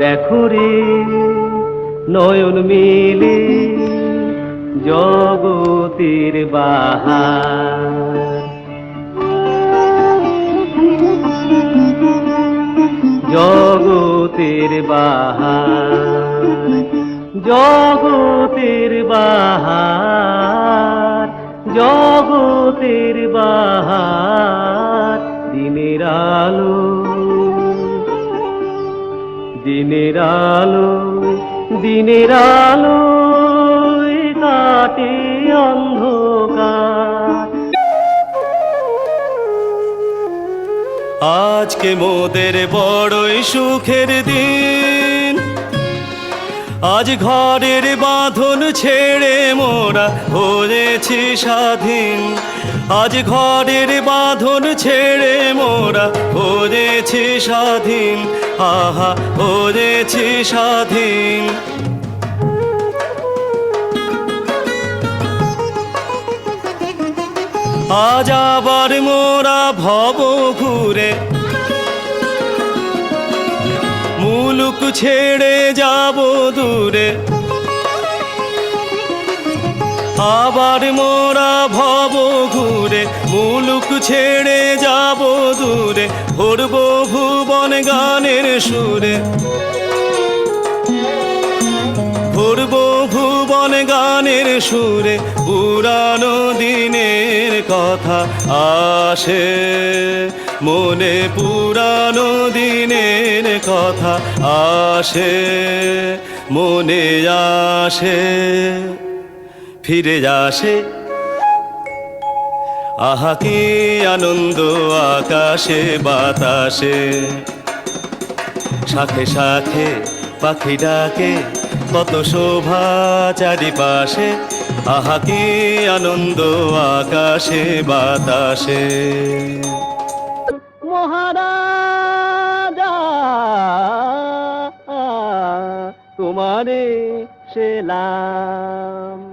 দেখো রে নয়ন মিলে জগতের বাহার। জগতের বাহার জগতের বাহার জগতের বাহার দিনের আলো দিনের আলো দিনের আলো কাটে অন্ধকার। আজকে মোদের বড়ই সুখের দিন। আজ ঘরের বাঁধন ছেড়ে মোরা হয়েছি স্বাধীন। আজ ঘরের বাঁধন ছেড়ে মোরা হয়েছি স্বাধীন, আহা হয়েছি স্বাধীন। আজ আবার মোরা ভব ঘুরে, মুলুক ছেড়ে যাব দূরে। আবার মোরা ভব ঘুরে মুলুক ছেড়ে যাব দূরে, ভরব ভুবন গানের সুরে। ভরব ভুবন গানের সুরে, পুরানো দিনের কথা আসে। মনে পুরানো দিনের কথা আসে, মনে আসে, ফিরে আসে আহা কি আনন্দ আকাশে, বাতাসে। সাথে সাথে পাখি ডাকে, কত শোভা চারিপাশে। আহা কি আনন্দ আকাশে, বাতাসে। মহারাজা, তোমারে সেলাম।